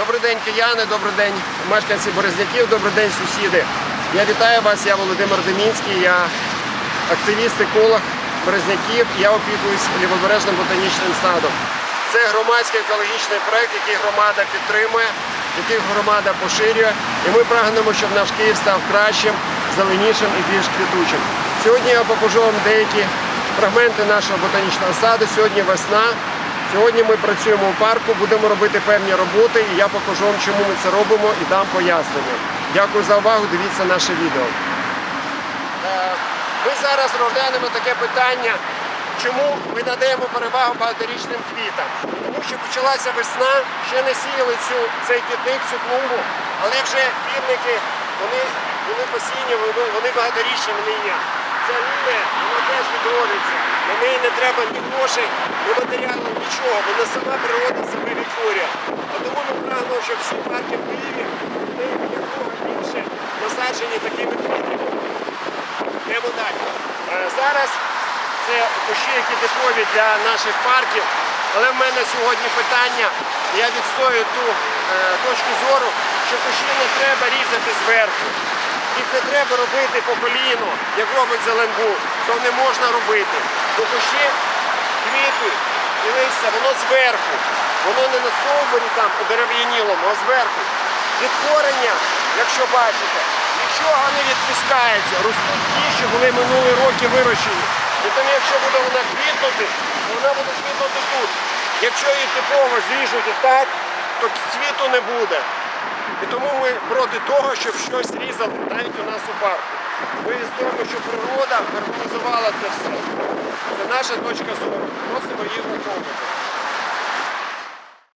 Добрий день, кияни, добрий день, мешканці Березняків, добрий день, сусіди. Я вітаю вас, я Володимир Демінський, я активіст, еколог Березняків, я опікуюсь лівобережним ботанічним садом. Це громадський екологічний проект, який громада підтримує, який громада поширює. І ми прагнемо, щоб наш Київ став кращим, зеленішим і більш квітучим. Сьогодні я покажу вам деякі фрагменти нашого ботанічного саду. Сьогодні весна. Сьогодні ми працюємо у парку, будемо робити певні роботи, і я покажу вам, чому ми це робимо і дам пояснення. Дякую за увагу, дивіться наше відео. Е, Ми зараз розглянемо таке питання, чому ми надаємо перевагу багаторічним квітам. Тому що почалася весна, ще не сіяли цю, цей квітник, цю клумбу, але вже півники, вони були посіяні, вони, вони багаторічні, вони є. Лілія, вона теж відродиться. На неї не треба ні грошей, ні матеріалу, нічого. Вона сама природа себе відтворює. А тому ми прагнемо, щоб всі парки в Києві були якомога більше насаджені такими квітами. Йдемо далі. Е, Зараз це кущі, які типові для наших парків. Але в мене сьогодні питання, я відстоюю ту е, точку зору, що кущі не треба різати зверху. Їх не треба робити по коліну, як робить Зеленбур. Цього не можна робити. Бо кущі, квіти і листя, воно зверху. Воно не на стовбурі там у дерев'янілому, а зверху. Від корення, якщо бачите, нічого не відпускається. Ростуть ті, що були минулі роки вирощені. І тому якщо буде вона квітнути, то вона буде квітнути тут. Якщо її типово зріжуть так, то цвіту не буде. І тому ми проти того, щоб щось різати навіть у нас у парку. Ми того, що природа гармонізувала це все. Це наша точка зору. Просимо її враховувати.